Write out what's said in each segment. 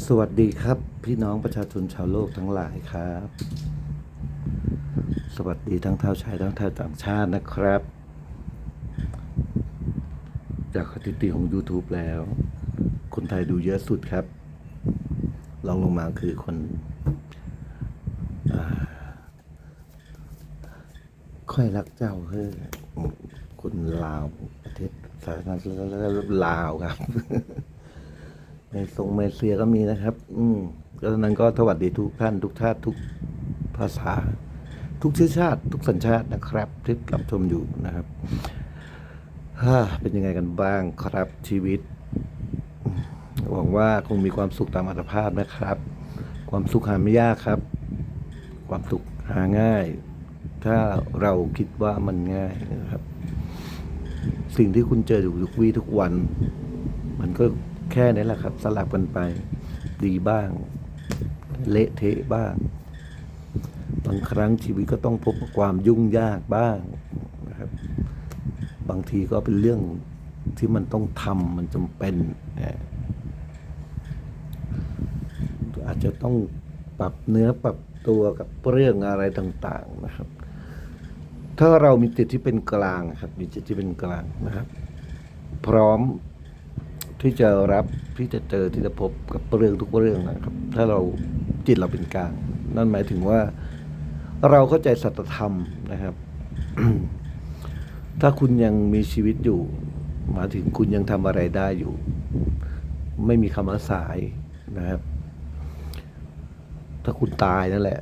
สวัสดีครับ พี่น้องประชาชนชาวโลกทั้งหลายครับ สวัสดีทั้งเท่าชายทั้งเท่าต่างชาตินะครับ จากสถิติของ YouTube แล้ว คนไทยดูเยอะสุดครับรองลงมาคือคนอค่อยรักเจ้าเฮ้อคนลาวประเทศสาธารณรัฐลาวครับ ในทรงเมเซียก็มีนะครับ อืมก็นั้นก็สวัสดีทุกท่านทุกชาติทุกภาษา ทุกเชื้อชาติ ทุกสัญชาตินะครับ ที่รับชมอยู่นะครับฮ่าเป็นยังไงกันบ้างครับชีวิต หวังว่าคงมีความสุขตามอัตภาพนะครับ ความสุขหาไม่ยากครับ ความสุขหาง่าย ถ้าเราคิดว่ามันง่ายนะครับ สิ่งที่คุณเจออยู่ทุกวี่ทุกวัน มันก็ แค่นี้แหละครับ สลับกันไป ดีบ้าง เละเทะบ้าง บางครั้งชีวิตก็ต้องพบกับความยุ่งยากบ้างนะครับ บางทีก็เป็นเรื่องที่มันต้องทำมันจำเป็นอาจจะต้องปรับเนื้อปรับตัวกับเรื่องอะไรต่าง ๆนะครับ ถ้าเรามีจิตที่เป็นกลางครับ มีจิตที่เป็นกลางนะครับ พร้อม ที่จะรับที่จะเจอที่จะพบกับเรื่องทุกเรื่องนะครับ ถ้าเราจิตเราเป็นกลางนั่นหมายถึงว่า เราเข้าใจสัจธรรมนะครับ ถ้าคุณยังมีชีวิตอยู่หมายถึงคุณยังทำอะไรได้อยู่ ไม่มีคำว่าสายนะครับ ถ้าคุณตายนั่นแหละ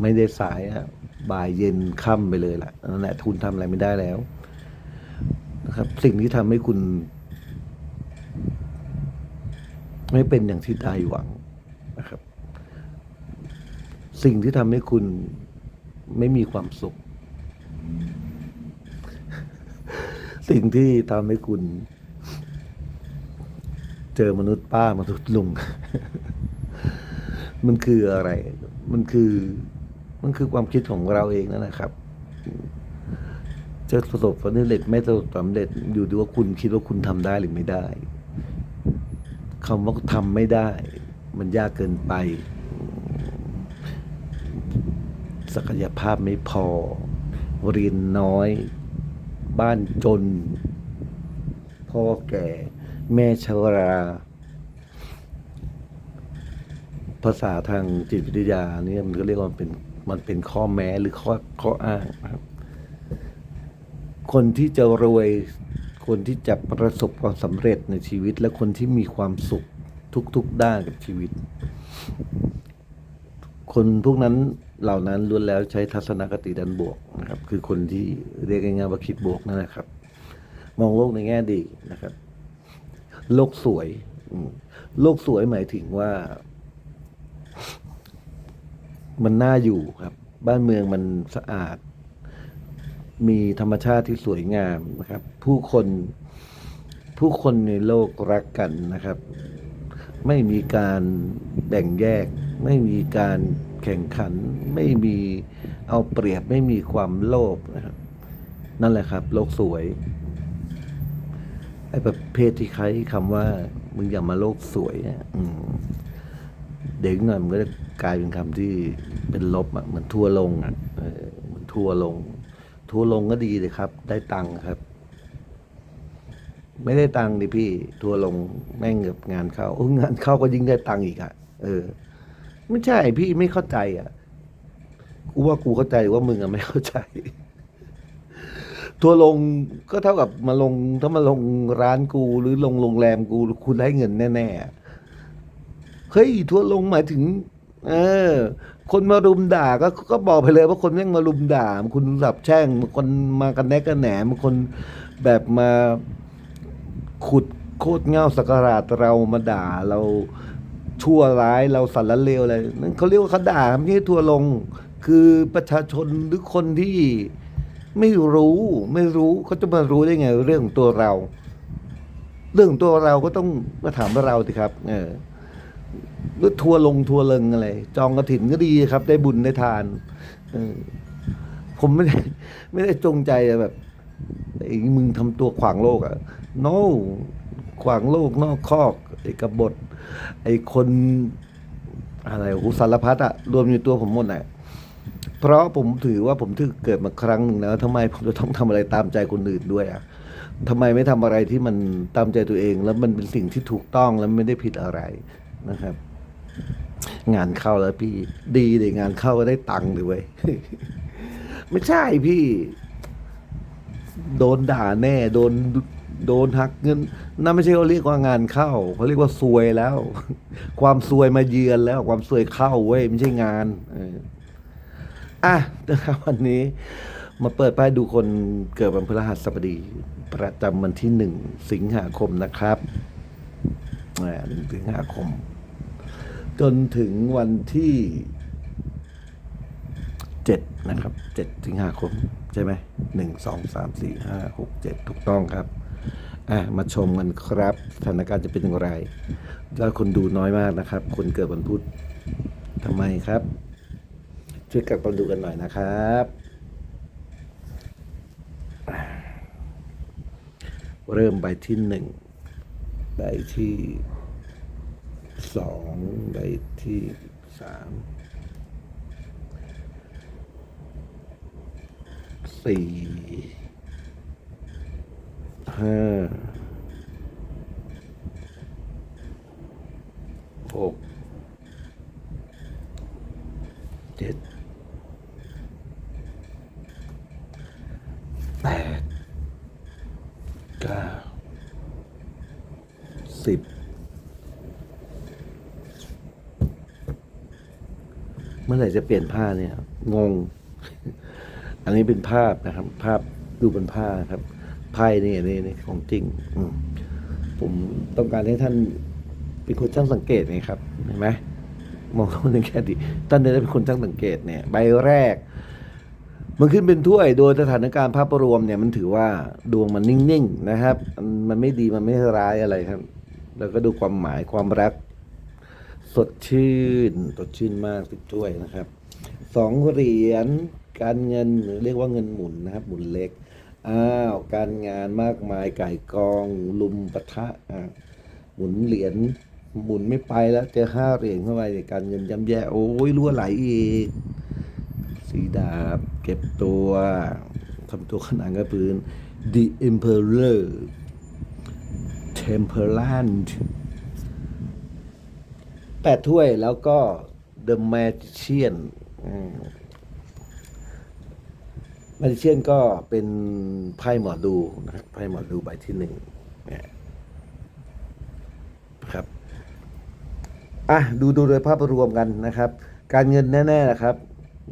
ไม่ได้สายอะบ่ายเย็นค่ำไปเลยแหละนั่นแหละคุณทำอะไรไม่ได้แล้วนะครับ สิ่งที่ทำให้คุณ ไม่เป็นอย่างที่ใจหวังนะครับ สิ่งที่ทำให้คุณไม่มีความสุข สิ่งที่ทำให้คุณ เจอมนุษย์ป้ามนุษย์ลุง มันคืออะไร มันคือ มันคือความคิดของเราเองนั่นแหละครับจะประสบความสำเร็จไม่ประสบความสำเร็จอยู่ที่ว่าคุณคิดว่าคุณทำได้หรือไม่ได้ คำว่าทำไม่ได้ มันยากเกินไป ศักยภาพไม่พอ เรียนน้อย บ้านจน พ่อแก่ แม่ชรา ภาษาทางจิตวิทยาเนี่ยมันก็เรียกว่าเป็นมันเป็นข้อแม้หรือข้อข้ออ้างครับ คนที่จะรวย คนที่จะประสบความสำเร็จในชีวิต และคนที่มีความสุขทุกๆด้านกับชีวิต คนพวกนั้นเหล่านั้นล้วนแล้วใช้ทัศนคติด้านบวกนะครับ คือคนที่เรียกง่ายๆว่าคิดบวกนั่นแหละครับ มองโลกในแง่ดีนะครับ โลกสวย โลกสวยหมายถึงว่า มันน่าอยู่ครับ บ้านเมืองมันสะอาด มีธรรมชาติที่สวยงามนะครับ ผู้คนผู้คนในโลกรักกันนะครับ ไม่มีการแบ่งแยก ไม่มีการแข่งขัน ไม่มีเอาเปรียบไม่มีความโลภนะครับ นั่นแหละครับ โลกสวยไอ้ประเภทที่ใช้คำว่า มึงอย่ามาโลกสวยเนี่ยเด็กหน่อยมันก็จะกลายเป็นคำที่เป็นลบอะเหมือนทัวลงอะเหมือนทัวลง ทัวร์ลงก็ดีเลยครับ ได้ตังค์ครับ ไม่ได้ตังค์ดิพี่ ทัวร์ลงแม่งกับงานเข้าโอ้งานเข้าก็ยิ่งได้ตังค์อีกอะเออ ไม่ใช่พี่ไม่เข้าใจอะกูว่ากูเข้าใจว่ามึงอะไม่เข้าใจ ทัวร์ลงก็เท่ากับมาลงถ้ามาลงร้านกูหรือลงโรงแรมกูคุณได้เงินแน่ๆเฮ้ยทัวร์ลงหมายถึง เออ คนมารุมด่าก็ก็บอกไปเลยว่าคนแม่งมารุมด่ามันคนสับแช่งมันคนมากันแนกกันแหนมันคนแบบมาขุดโคตรเง่าสักการะเรามาด่าเราชั่วร้ายเราสารเลวอะไรนั่นเขาเรียกว่าเขาด่าไม่ใช่ทัวลง คือประชาชนหรือคนที่ไม่รู้ไม่รู้เขาจะมารู้ได้ไงเรื่องของตัวเรา เรื่องของตัวเราก็ต้องมาถามเราสิครับ เออ หรือทัวร์ลงทัวร์เลิงอะไร จองกระถินก็ดีครับ ได้บุญได้ทานเออผมไม่ได้ไม่ได้จงใจแบบไอ้มึงทำตัวขวางโลกอะ no ขวางโลกนอกคอกไอ้กบฏไอ้คนอะไรโอ้สารพัดอะรวมอยู่ตัวผมหมดแหละเพราะผมถือว่าผมถือเกิดมาครั้งหนึ่งแล้วทำไมผมจะต้องทำอะไรตามใจคนอื่นด้วยอะทำไมไม่ทำอะไรที่มันตามใจตัวเอง แล้วมันเป็นสิ่งที่ถูกต้องแล้วไม่ได้ผิดอะไรนะครับ งานเข้าแล้วพี่ ดีเลยงานเข้าก็ได้ตังค์เลยเว้ยไม่ใช่พี่ โดนด่าแน่ โดนโดนหักเงินนั่นไม่ใช่เขาเรียกว่างานเข้าเขาเรียกว่าซวยแล้ว ความซวยมาเยือนแล้ว ความซวยเข้าเว้ยไม่ใช่งานอะนะครับวันนี้ มาเปิดป้ายดูคนเกิดวันพฤหัสบดี ประจำวันที่หนึ่งสิงหาคมนะครับหนึ่งสิงหาคม จนถึงวันที่เจ็ดนะครับเจ็ดสิงหาคม ใช่ไหมหนึ่งสองสามสี่ห้าหกเจ็ดถูกต้องครับอะมาชมกันครับสถานการณ์จะเป็นอย่างไร แล้วคนดูน้อยมากนะครับ คนเกิดวันพุธทำไมครับ ช่วยกลับมาดูกันหน่อยนะครับ เริ่มใบที่หนึ่งใบที่ สองใบที่สามสี่ห้าหกเจ็ดแปดเก้าสิบ เมื่อไหร่จะเปลี่ยนผ้าเนี่ย งง อันนี้เป็นภาพนะครับ ภาพดูบนผ้าครับไพ่นี่นี่นี่ของจริง อืผมต้องการให้ท่านเป็นคนช่างสังเกตไงครับเห็นไหมมองเข้าในแค่ดีท่านได้เป็นคนช่างสังเกตเนี่ย ใบแรก มันขึ้นเป็นถ้วย โดยสถานการณ์ภาพรวมเนี่ยมันถือว่าดวงมันนิ่งๆนะครับ มันไม่ดีมันไม่ร้ายอะไรครับ แล้วก็ดูความหมายความรัก สดชื่น สดชื่นมากติดถ้วยนะครับสองเหรียญการเงินเรียกว่าเงินหมุนนะครับ หมุนเล็กอ้าวการงานมากมายไก่กอง ลุมปะทะอ่าหมุนเหรียญหมุนไม่ไปแล้ว เจอห้าเหรียญเข้าไปเนี่ยการเงินย่ำแย่โอ้ยรั่วไหลอีกสีดาบ เก็บตัวทำตัวขนานกับพื้น The Emperor Temperance แปดถ้วยแล้วก็ The Magician ม Magician ก็เป็นไพ่หมอดูนะครับไพ่หมอดูใบที่หนึ่งนี่ยครับอะดูดูโดยภาพรวมกันนะครับ การเงินแน่ๆนะครับ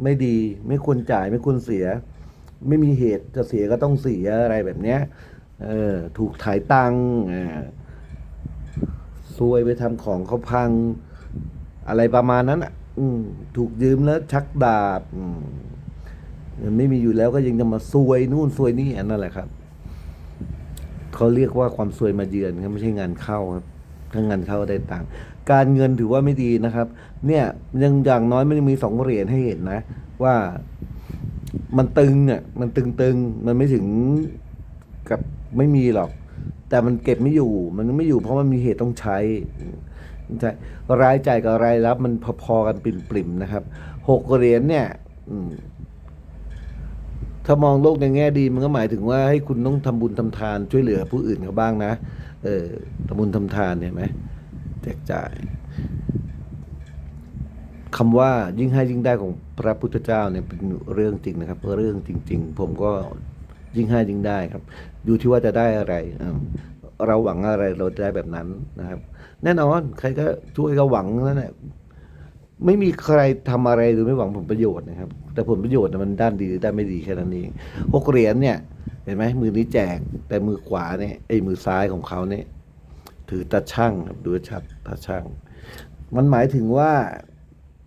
ไม่ดีไม่ควรจ่ายไม่ควรเสีย ไม่มีเหตุจะเสียก็ต้องเสียอะไรแบบเนี้ยเออถูกถ่ายตังค์อ่าซวยไปทำของเขาพัง อะไรประมาณนั้นอะ อืม ถูกยืมแล้วชักดาบอืมเงินไม่มีอยู่แล้วก็ยังจะมาซวยนู่นซวยนี่อันนั่นแหละครับเขาเรียกว่าความซวยมาเยือนครับไม่ใช่งานเข้าครับถ้างานเข้าได้ตังค์การเงินถือว่าไม่ดีนะครับ เนี่ยยังอย่างน้อยมันยังมีสองเหรียญให้เห็นนะ ว่ามันตึงอะมันตึงๆมันไม่ถึงกับไม่มีหรอก แต่มันเก็บไม่อยู่ มันไม่อยู่เพราะมันมีเหตุต้องใช้ใช่ รายจ่ายกับรายรับมันพอๆกันปริ่มๆนะครับหกเหรียญเนี่ยถ้ามองโลกในแง่ดีมันก็หมายถึงว่าให้คุณต้องทำบุญทำทานช่วยเหลือผู้อื่นเขาบ้างนะ เออทำบุญทำทานเนี่ยไหมแจกจ่ายคำว่ายิ่งให้ยิ่งได้ของพระพุทธเจ้าเนี่ยเป็นเรื่องจริงนะครับเรื่องจริง ๆ ผมก็ยิ่งให้ยิ่งได้ครับ อยู่ที่ว่าจะได้อะไร เราหวังอะไรเราได้แบบนั้นนะครับ แน่นอน ใครก็ช่วยก็หวังนั่นแหละไม่มีใครทำอะไรโดยไม่หวังผลประโยชน์นะครับ แต่ผลประโยชน์มันด้านดีหรือด้านไม่ดีแค่นั้นเองหกเหรียญเนี่ย เห็นไหมมือนี้แจก แต่มือขวาเนี่ยไอ้มือซ้ายของเขาเนี่ย ถือตาช่างครับดูชัดตาช่าง มันหมายถึงว่า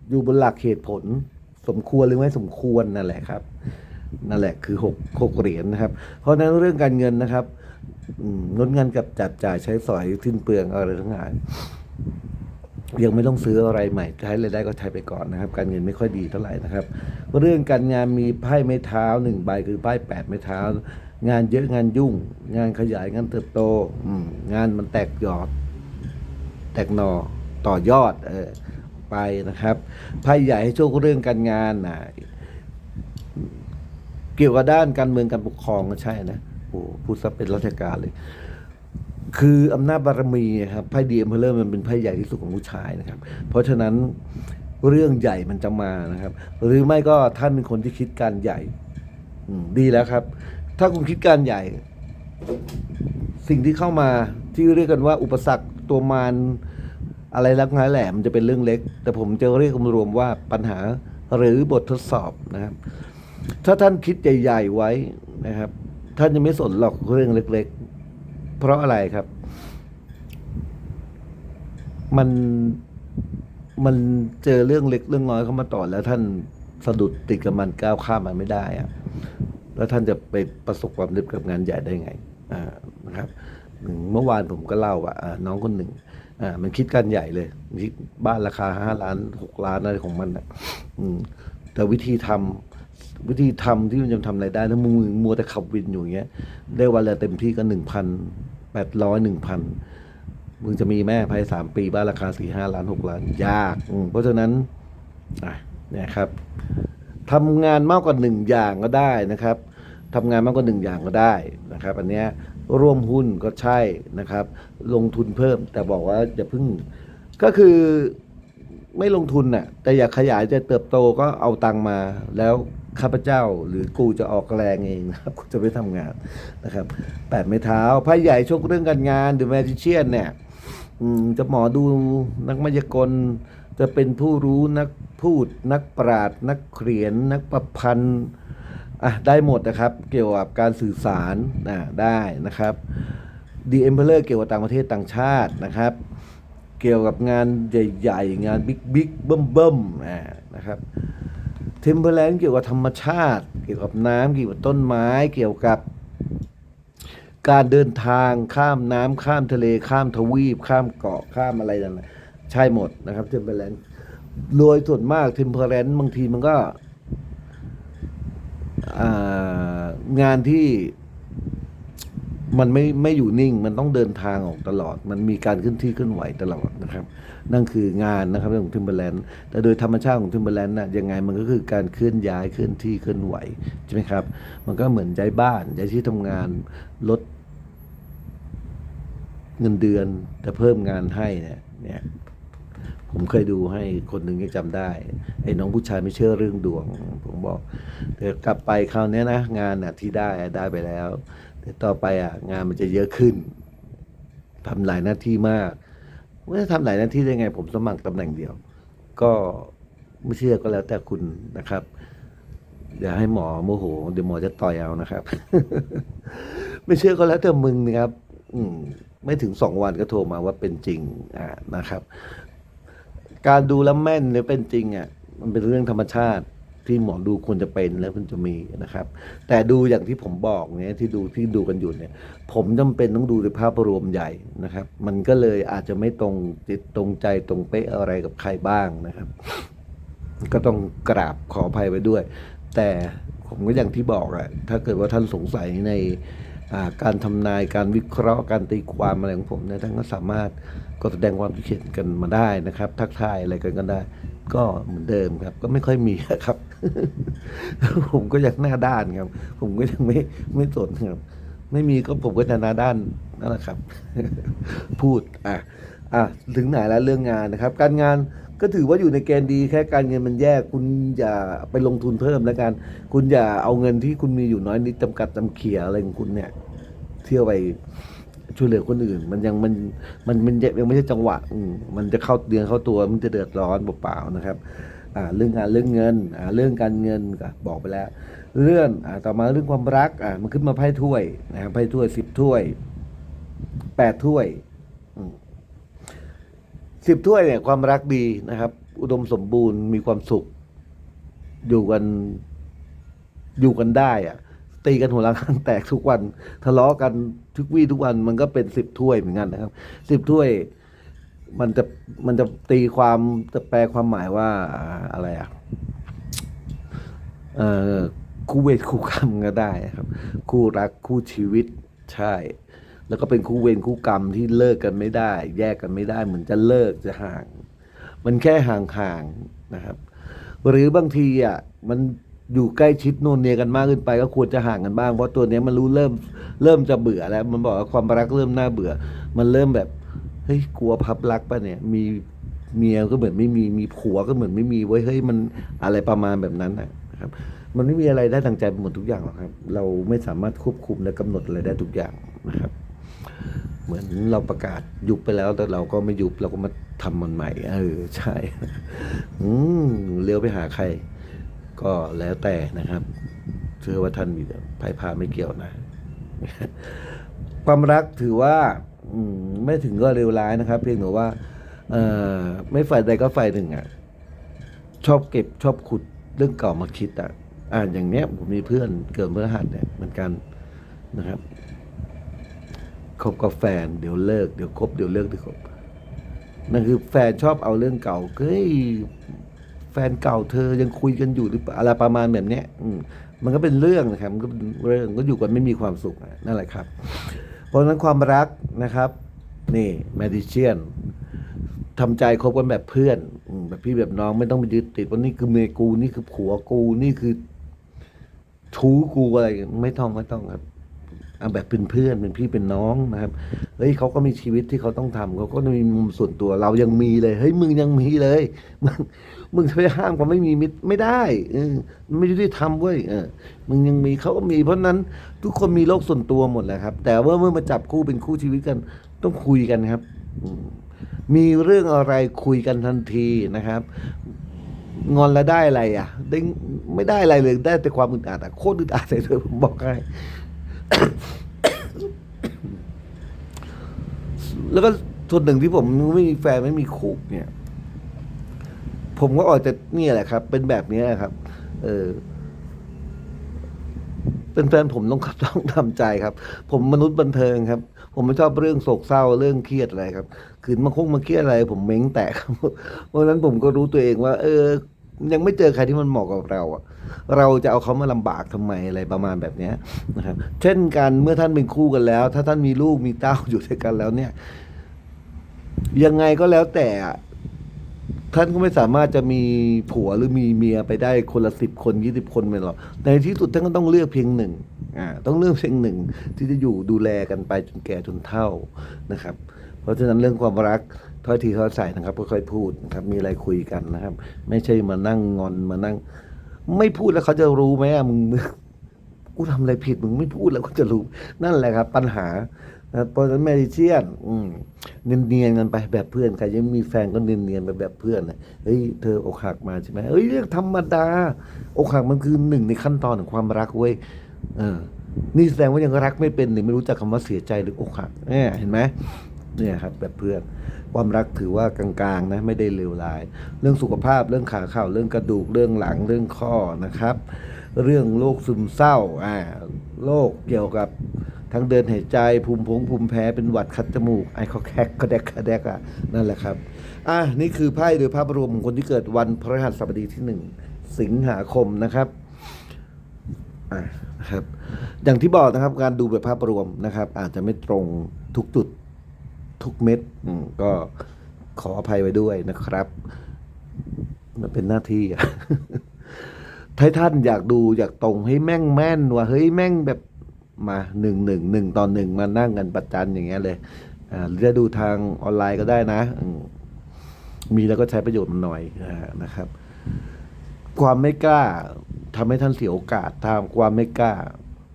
อยู่บนหลักเหตุผลสมควรหรือไม่สมควรนั่นแหละครับ นั่นแหละคือหกหกเหรียญนะครับ เพราะฉะนั้นเรื่องการเงินนะครับ งดเงินกับจัดจ่ายใช้สอยสิ้นเปลืองอะไรทั้งหลายยังไม่ต้องซื้ออะไรใหม่ใช้เลยได้ก็ใช้ไปก่อนนะครับ การเงินไม่ค่อยดีเท่าไหร่นะครับ เรื่องการงานมีไพ่ไม้เท้าหนึ่งใบคือไพ่แปดไม้เท้า งานเยอะงานยุ่ง งานขยายงานเติบโตงานมันแตกยอด แตกหนอต่อยอด เออ ไปนะครับไพ่ใหญ่ให้โชคเรื่องการงานนะเกี่ยวกับด้านการเมืองการปกครองก็ใช่นะ โอ้พูดซะเป็นราชการเลย คืออำนาจบารมีครับไพ่ดีเอ็มเพลเลอร์มันเป็นไพ่ใหญ่ที่สุดของผู้ชายนะครับ เพราะฉะนั้นเรื่องใหญ่มันจะมานะครับ หรือไม่ก็ท่านเป็นคนที่คิดการใหญ่ดีแล้วครับ ถ้าคุณคิดการใหญ่ สิ่งที่เข้ามาที่เรียกกันว่า อุปสรรคตัวมารอะไรลักน้ายแหลมันจะเป็นเรื่องเล็ก แต่ผมจะเรียกรวมว่าปัญหาหรือบททดสอบนะครับ ถ้าท่านคิดใหญ่ ๆ ไว้นะครับ ท่านจะไม่สนหรอกเรื่องเล็ก ๆ เพราะอะไรครับ มันมันเจอเรื่องเล็กเรื่องน้อยเข้ามาต่อแล้วท่านสะดุดติดกับมันก้าวข้ามมันไม่ได้อะแล้วท่านจะไปประสบความสำเร็จกับงานใหญ่ได้ไงอ่านะครับเมื่อวานผมก็เล่าว่าอ่าน้องคนหนึ่งอ่ามันคิดการใหญ่เลยคิดบ้านราคาห้าล้านหกล้านอะไรของมันนะอืมแต่วิธีทำ วิธีทำที่มันจะทำอะไรได้ถ้ามึงมัวแต่ขับวินอยู่อย่างเงี้ยได้วันละเต็มที่ก็หนึ่งพันแปดร้อยหนึ่งพันมึงจะมีแม่ภายสามปีบ้านราคาสี่ห้าล้านหกล้านยาก เพราะฉะนั้นเนี่ยครับทำงานมากกว่าหนึ่งอย่างก็ได้นะครับทำงานมากกว่าหนึ่งอย่างก็ได้นะครับ อันเนี้ยร่วมหุ้นก็ใช่นะครับ ลงทุนเพิ่มแต่บอกว่าอย่าพิ่งก็คือไม่ลงทุนน่ะแต่อยากขยายจะเติบโตก็เอาตังมาแล้ว ข้าพเจ้าหรือกูจะออกแรงเองนะครับกูจะไม่ทำงานนะครับแปดไม้เท้าไพ่ใหญ่โชคเรื่องการงานเดอแมจิเชียนเนี่ยจะหมอดูนักมายากลจะเป็นผู้รู้นักพูดนักปราดนักเขียน นักประพันธ์อะได้หมดนะครับ เกี่ยวกับการสื่อสารอะได้นะครับดีเอ็มเพลเลอร์เกี่ยวกับต่างประเทศต่างชาตินะครับ เกี่ยวกับงานใหญ่ ๆ งานบิ๊กบิ๊กเบิ่มเบิ่มอ่านะครับ ทมเพลนเกี่ยวกับธรรมชาติ เกี่ยวกับน้ำเกี่ยวกับต้นไม้เกี่ยวกับ การเดินทางข้ามน้ำข้ามทะเลข้ามทวีป ข้ามเกาะข้ามอะไรนั่นน่ะใช่หมดนะครับเทมเพลนโดยส่วนมากเทมเพลนบางทีมันก็งานที่ มันไม่ไม่อยู่นิ่งมันต้องเดินทางออกตลอด มันมีการขึ้นที่ขึ้นไหวตลอดนะครับ นั่นคืองานนะครับเรื่องของทิมเบอร์แลนด์แต่โดยธรรมชาติของทิมเบอร์แลนด์น่ะยังไงมันก็คือการเคลื่อนย้ายเคลื่อนที่เคลื่อนไหวใช่ไหมครับ มันก็เหมือนย้ายบ้านย้ายที่ทำงานลดเงินเดือนแต่เพิ่มงานให้เนี่ยเนี่ยผมเคยดูให้คนหนึ่งยังจำได้ไอ้น้องผู้ชายไม่เชื่อเรื่องดวง ผมบอกเดี๋ยวกลับไปคราวนี้นะ งานน่ะที่ได้ได้ไปแล้ว ต่อไปอะงานมันจะเยอะขึ้นทำหลายหน้าที่มากว่าจะทำหลายหน้าที่ได้ไง ผมสมัครตำแหน่งเดียว ก็ไม่เชื่อก็แล้วแต่คุณนะครับอย่าให้หมอโมโหเดี๋ยวหมอจะต่อยเอานะครับ ไม่เชื่อก็แล้วแต่มึงนะครับ อืมไม่ถึงสองวันก็โทรมาว่าเป็นจริง อ่านะครับ การดูแล้วแม่นเนี่ยเป็นจริงอะมันเป็นเรื่องธรรมชาติ ที่หมอดูควรจะเป็นแล้วมันจะมีนะครับ แต่ดูอย่างที่ผมบอกเนี่ยที่ดูที่ดูกันอยู่เนี่ย ผมจำเป็นต้องดูในภาพรวมใหญ่นะครับ มันก็เลยอาจจะไม่ตรงจิตตรงใจตรงเป๊ะอะไรกับใครบ้างนะครับ ก็ต้องกราบขออภัยไว้ด้วย แต่ผมก็อย่างที่บอกอะถ้าเกิดว่าท่านสงสัยในการทำนายการวิเคราะห์การตีความอะไรของผมเนี่ยท่านก็สามารถก็แสดงความคิดเห็นกันมาได้นะครับ ทักทายอะไรกันก็ได้ ก็เหมือนเดิมครับ ก็ไม่ค่อยมีครับ ผมก็ยังหน้าด้านครับ ผมก็ยังไม่ไม่สนครับ ไม่มีก็ผมก็จะหน้าด้านนั่นแหละครับ พูดอะอะถึงไหนแล้วเรื่องงานนะครับ การงานก็ถือว่าอยู่ในเกณฑ์ดีแค่การเงินมันแย่คุณอย่าไปลงทุนเพิ่มแล้วกัน คุณอย่าเอาเงินที่คุณมีอยู่น้อยนิดจำกัดจำเขี่ยอะไรของคุณเนี่ย เที่ยวไป ช่วยเหลือคนอื่น มันยังมันมันมันยังไม่ใช่จังหวะมันจะเข้าเดือนเข้าตัวมันจะเดือดร้อนเปล่าๆนะครับอ่าเรื่องงานเรื่องเงินอ่าเรื่องการเงินก็บอกไปแล้ว เรื่องอ่าต่อมาเรื่องความรักอ่ามันขึ้นมาไพ่ถ้วยนะครับไพ่ถ้วยสิบถ้วยแปดถ้วยสิบถ้วยเนี่ยความรักดีนะครับ อุดมสมบูรณ์มีความสุข อยู่กันอยู่กันได้อะตีกันหัวล้างข้างแตกทุกวันทะเลาะกัน ทุกวี่ทุกวันมันก็เป็นสิบถ้วยเหมือนกันนะครับสิบถ้วยมันจะมันจะตีความจะแปลความหมายว่าอะไรอะเอ่อคู่เวทคู่กรรมก็ได้ครับ คู่รักคู่ชีวิตใช่ แล้วก็เป็นคู่เวรคู่กรรมที่เลิกกันไม่ได้ แยกกันไม่ได้ เหมือนจะเลิกจะห่าง มันแค่ห่างๆนะครับ หรือบางทีอะมัน อยู่ใกล้ชิดนวลเนียกันมากขึ้นไป ก็ควรจะห่างกันบ้างเพราะตัวเนี้ยมันรู้เริ่มเริ่มจะเบื่อแล้ว มันบอกว่าความรักเริ่มน่าเบื่อ มันเริ่มแบบเฮ้ยกลัวพับรักปะเนี่ยมีเมียก็เหมือนไม่มีมีผัวก็เหมือนไม่มีเว้เฮ้ยมันอะไรประมาณแบบนั้นนะครับ มันไม่มีอะไรได้ทางใจหมดทุกอย่างหรอกครับ เราไม่สามารถควบคุมและกำหนดอะไรได้ทุกอย่างนะครับ เหมือนเราประกาศยุบไปแล้วแต่เราก็ไม่ยุบเราก็มาทำมันใหม่ เออใช่ อืมเลี้ยวไปหาใคร ก็แล้วแต่นะครับเชื่อว่าท่านมีแต่ไพ่พาไม่เกี่ยวนะ ความรักถือว่าอไม่ถึงก็เลวร้ายนะครับ เพียงแต่ว่าเอไม่ฝ่ายใดก็ฝ่ายหนึ่งอะ ชอบเก็บชอบขุดเรื่องเก่ามาคิดอะอ่าอย่างเนี้ยผมมีเพื่อนเกิดเมื่อหัดเนี่ยเหมือนกันนะครับคบกับแฟนเดี๋ยวเลิกเดี๋ยวคบเดี๋ยวเลิกเดี๋ยวคบนั่นคือแฟนชอบเอาเรื่องเก่าเฮ้ย แฟนเก่าเธอยังคุยกันอยู่หรือเปล่าอะไรประมาณแบบเนี้ยอืมันก็เป็นเรื่องนะครับมันก็เป็นเรื่องก็อยู่กันไม่มีความสุขนั่นแหละครับ เพราะฉะนั้นความรักนะครับ นี่แมดิเชียนทำใจคบกันแบบเพื่อนแบบพี่แบบน้องไม่ต้องไปยึดติดว่านี่คือเมียกูนี่คือผัวกูนี่คือชู้กูอะไรไม่ต้องไม่ต้องครับ เอาแบบเป็นเพื่อนเป็นพี่เป็นน้องนะครับเฮ้ยเขาก็มีชีวิตที่เขาต้องทำเขาก็มีมุมส่วนตัวเรายังมีเลยเฮ้ยมึงยังมีเลยมึงมึงจะไปห้ามเขาไม่มีมิตรไม่ได้เออมันไม่ได้ทำเว้ยเออมึงยังมีเขาก็มีเพราะนั้นทุกคนมีโลกส่วนตัวหมดแหละครับ แต่ว่าเมื่อมาจับคู่เป็นคู่ชีวิตกัน ต้องคุยกันครับมมีเรื่องอะไรคุยกันทันทีนะครับ งอนแล้วได้อะไรอะได้ไม่ได้อะไรเลยได้แต่ความอึดอัดอะโคตรอึดอัดเลยเธอผมบอกให้ แล้วก็ส่วนหนึ่งที่ผมไม่มีแฟนไม่มีคู่เนี่ย ผมก็ออกจะเนี่ยแหละครับ เป็นแบบนี้ครับ เออ เป็นแฟนผมต้องต้องทำใจครับ ผมมนุษย์บันเทิงครับ ผมไม่ชอบเรื่องโศกเศร้าเรื่องเครียดอะไรครับ คืนมาคงมาเครียดอะไร ผมเม้งแตกครับเพราะฉะนั้นผมก็รู้ตัวเองว่า เออ ยังไม่เจอใครที่มันเหมาะกับเราอะเราจะเอาเขามาลำบากทำไมอะไรประมาณแบบเนี้นะครับ เช่นกันเมื่อท่านเป็นคู่กันแล้ว ถ้าท่านมีลูกมีเต้าอยู่ด้วยกันแล้วเนี่ย ยังไงก็แล้วแต่ท่านก็ไม่สามารถจะมีผัวหรือมีเมียไปได้คนละสิบคนยี่สิบคนไปหรอกในที่สุดท่านก็ต้องเลือกเพียงหนึ่งอ่าต้องเลือกเพียงหนึ่งที่จะอยู่ดูแลกันไปจนแก่จนเฒ่านะครับ เพราะฉะนั้นเรื่องความรัก ถ้อยทีถ้อยใส่นะครับค่อยๆพูดนะครับ มีอะไรคุยกันนะครับ ไม่ใช่มานั่งงอนมานั่ง ไม่พูดแล้วเขาจะรู้ไหมอะมึงกูทำอะไรผิดมึงไม่พูดแล้วก็จะรู้ นั่นแหละครับ ปัญหาเพราะฉะนั้นแมดิเชียนอืมเนียนๆกันไปแบบเพื่อนใครยังมีแฟนก็เนียนๆไปแบบเพื่อนนะเฮ้ยเธออกหักมาใช่ไหมเฮ้ยเรื่องธรรมดา อกหักมันคือหนึ่งในขั้นตอนของความรักเว้ยเออ นี่แสดงว่ายังรักไม่เป็นหรือไม่รู้จักคำว่าเสียใจหรืออกหักเนี่ยเห็นไหม เนี่ยครับแบบเพื่อนความรักถือว่ากลางๆนะไม่ได้เลวร้าย เรื่องสุขภาพเรื่องขาเข่าเรื่องกระดูกเรื่องหลังเรื่องข้อนะครับ เรื่องโรคซึมเศร้าอ่าโรคเกี่ยวกับทางเดินหายใจภูมิพงภูมิแพ้เป็นหวัดคัดจมูกไอคอแคกก็แดกกระแดกอะนั่นแหละครับอะนี่คือไพ่โดยภาพรวมของคนที่เกิดวันพฤหัสบดีที่หนึ่งสิงหาคมนะครับอะครับ อย่างที่บอกนะครับการดูแบบภาพรวมนะครับ อาจจะไม่ตรงทุกจุด ทุกเม็ดก็ขออภัยไว้ด้วยนะครับ มันเป็นหน้าที่อะถ้าท่านอยากดูอยากตรงให้แม่งแม่นว่าเฮ้ยแม่งแบบมาหนึ่งหนึ่งหนึ่งตอนหนึ่งมานั่งกันประจันอย่างเงี้ยเลยอ่าหรือจะดูทางออนไลน์ก็ได้นะ มีแล้วก็ใช้ประโยชน์มันหน่อยนะครับ ความไม่กล้าทำให้ท่านเสียโอกาสทางความไม่กล้า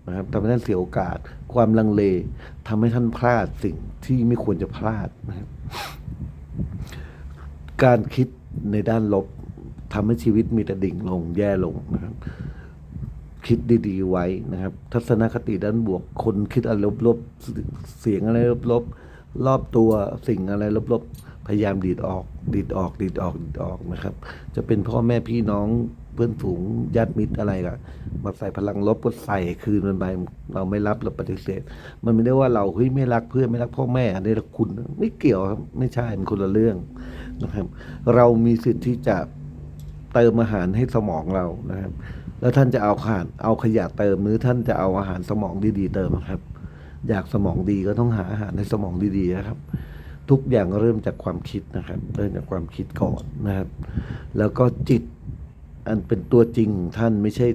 นะครับทำให้ท่านเสียโอกาส ความลังเลทำให้ท่านพลาดสิ่งที่ไม่ควรจะพลาดนะครับการคิดในด้านลบทำให้ชีวิตมีแต่ดิ่งลงแย่ลงนะครับ คิดดีๆไว้นะครับ ทัศนคติด้านบวก คนคิดอะไรลบๆเสียงอะไรลบๆรอบตัวสิ่งอะไรลบๆพยายามดีดออก ดีดออก ดีดออก ดีดออกนะครับ จะเป็นพ่อแม่พี่น้อง เพื่อนฝูงญาติมิตรอะไรก็มาใส่พลังลบก็ใส่คืนมันไปเราไม่รับเราปฏิเสธ มันไม่ได้ว่าเราเฮ้ยไม่รักเพื่อนไม่รักพ่อแม่อันนี้เราคุณไม่เกี่ยวครับไม่ใช่มันคนละเรื่องนะครับ เรามีสิทธิ์ที่จะเติมอาหารให้สมองเรานะครับ แล้วท่านจะเอาอาหารเอาขยะเติมหรือท่านจะเอาอาหารสมองดีๆเติมครับ อยากสมองดีก็ต้องหาอาหารในสมองดีๆนะครับทุกอย่างเริ่มจากความคิดนะครับ เริ่มจากความคิดก่อนนะครับ แล้วก็จิต อันเป็นตัวจริงท่านไม่ใช่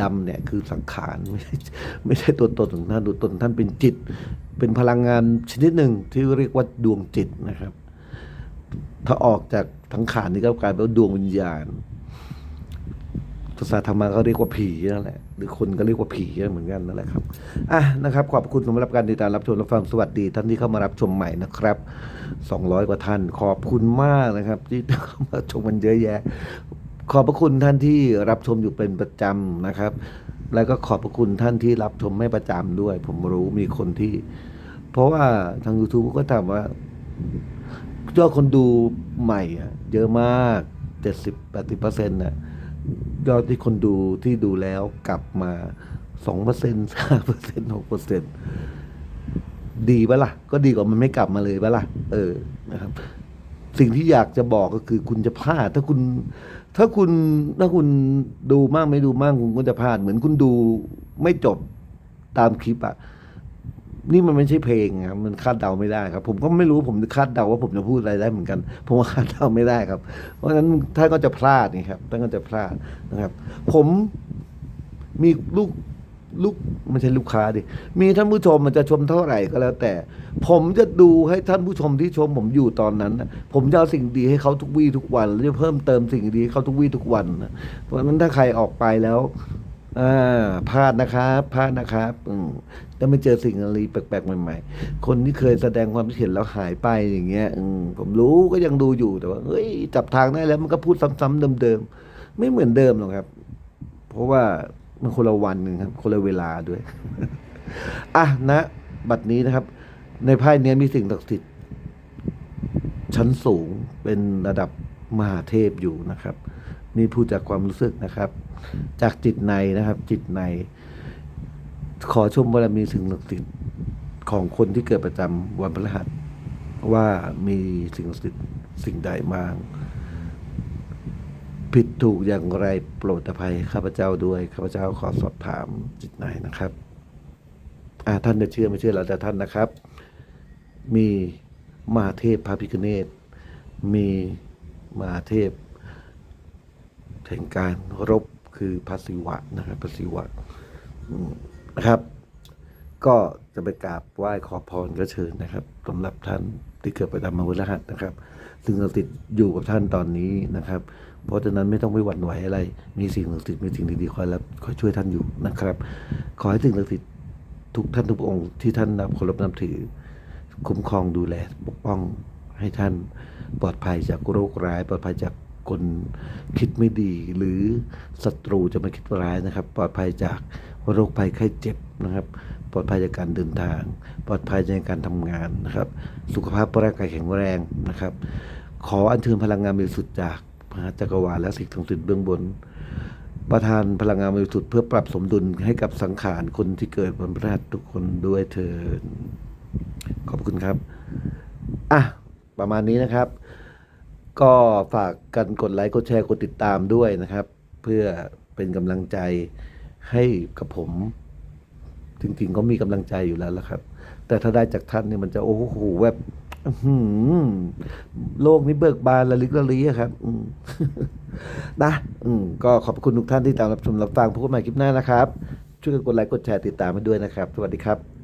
ดำๆเนี่ยคือสังขารไม่ใช่ไม่ใช่ตัวตนของท่านตัวตนท่านเป็นจิต เป็นพลังงานชนิดหนึ่งที่เรียกว่าดวงจิตนะครับ ถ้าออกจากสังขารนี่ก็กลายเป็นดวงวิญญาณภาษาธรรมะก็เรียกว่าผีนั่นแหละหรือคนก็เรียกว่าผีเหมือนกันนั่นแหละครับอะนะครับ ขอบคุณสำหรับการติดตามรับชมรับฟังสวัสดี ท่านที่เข้ามารับชมใหม่นะครับ 200 กว่าท่าน ขอบคุณมากนะครับ ที่เข้ามาชมมันเยอะแยะ ขอบพระคุณท่านที่รับชมอยู่เป็นประจำนะครับ แล้วก็ขอบพระคุณท่านที่รับชมไม่ประจำด้วย ผมรู้มีคนที่ เพราะว่าทาง YouTube ก็ถามว่ายอดคนดูใหม่อะเยอะมากเจ็ดสิบแปดสิบเปอร์เซ็นต์น่ะยอดที่คนดูที่ดูแล้วกลับมาสองเปอร์เซ็นต์ห้าเปอร์เซ็นต์หกเปอร์เซ็นต์ดีปะล่ะ ก็ดีกว่ามันไม่กลับมาเลยปะล่ะ เออนะครับ สิ่งที่อยากจะบอกก็คือคุณจะพลาด ถ้าคุณ ถ้าคุณถ้าคุณดูมากไม่ดูมากคุณก็จะพลาด เหมือนคุณดูไม่จบตามคลิปอะนี่มันไม่ใช่เพลงครับมันคาดเดาไม่ได้ครับ ผมก็ไม่รู้ผมคาดเดาว่าผมจะพูดอะไรได้เหมือนกัน ผมว่าคาดเดาไม่ได้ครับ เพราะฉะนั้นท่านก็จะพลาดนี่ครับท่านก็จะพลาดนะครับ ผมมีลูก ลูกไม่ใช่ลูกค้าดิมีท่านผู้ชมมันจะชมเท่าไหร่ก็แล้วแต่ ผมจะดูให้ท่านผู้ชมที่ชมผมอยู่ตอนนั้นนะผมจะเอาสิ่งดีให้เขาทุกวี่ทุกวันแล้วจะเพิ่มเติมสิ่งดีให้เขาทุกวี่ทุกวันนะเพราะฉะนั้นถ้าใครออกไปแล้วอ่าพลาดนะครับพลาดนะครับอืมแล้วไม่เจอสิ่งอะไรแปลกๆใหม่ ๆ คนที่เคยแสดงความคิดเห็นแล้วหายไปอย่างเงี้ยอืมผมรู้ก็ยังดูอยู่แต่ว่าเฮ้ยจับทางได้แล้วมันก็พูดซ้ำๆเดิมๆไม่เหมือนเดิมหรอกครับ เพราะว่า มันคนละวันหนึ่งครับ คนละเวลาด้วย อะนะ บัดนี้นะครับ ในไพ่เนี้ยมีสิ่งศักดิ์สิทธิ์ชั้นสูงเป็นระดับมหาเทพอยู่นะครับ นี่พูดจากความรู้สึกนะครับ จากจิตในนะครับ จิตใน ขอชมบารมีสิ่งศักดิ์สิทธิ์ของคนที่เกิดประจำวันพฤหัสว่ามีสิ่งศักดิ์สิทธิ์สิ่งใดบ้าง ผิดถูกอย่างไรโปรดอภัยข้าพเจ้าด้วยข้าพเจ้าขอสอบถามจิตในนะครับอ่าท่านจะเชื่อไม่เชื่อแล้วแต่ท่านนะครับ มีมาเทพพระพิคเนตมีมาเทพแห่งการรบคือพระศิวะนะครับพระศิวะนะครับ ก็จะไปกราบไหว้ขอพรก็เชิญนะครับสำหรับท่านที่เกิดประจำมาวันรหัสนะครับ ซึ่งศักดิ์สิทธิ์อยู่กับท่านตอนนี้นะครับ เพราะฉะนั้นไม่ต้องไปหวั่นไหวอะไร มีสิ่งศักดิ์สิทธิ์มีสิ่งดีๆคอยรับคอยช่วยท่านอยู่นะครับ ขอให้สิ่งศักดิ์สิทธิ์ทุกท่านทุกองค์ที่ท่านนับเคารพนับถือ คุ้มครองดูแลปกป้องให้ท่านปลอดภัยจากโรคร้าย ปลอดภัยจากคนคิดไม่ดีหรือศัตรูจะมาคิดร้ายนะครับ ปลอดภัยจากโรคภัยไข้เจ็บนะครับ ปลอดภัยจากการเดินทาง ปลอดภัยในการทำงานนะครับ สุขภาพร่างกายแข็งแรงนะครับ ขออัญเชิญพลังงานบริสุทธิ์จาก มหาจักรวาลและสิ่งศักดิ์สิทธิ์เบื้องบน ประทานพลังงานบริสุทธิ์เพื่อปรับสมดุลให้กับสังขารคนที่เกิดบนพระธาตุทุกคนด้วยเถิดขอบคุณครับ อะ ประมาณนี้นะครับ ก็ฝากกันกดไลค์กดแชร์กดติดตามด้วยนะครับ เพื่อเป็นกำลังใจให้กับผม จริงๆก็มีกำลังใจอยู่แล้วละครับ แต่ถ้าได้จากท่านเนี่ยมันจะโอ้โหแบบ โลกนี้เบิกบานระลิกระลี้ครับนะก็ขอบคุณทุกท่านที่ตามรับชมรับฟังพบกันใหม่คลิปหน้านะครับ ช่วยกันกดไลค์กดแชร์ติดตามมาด้วยนะครับ สวัสดีครับ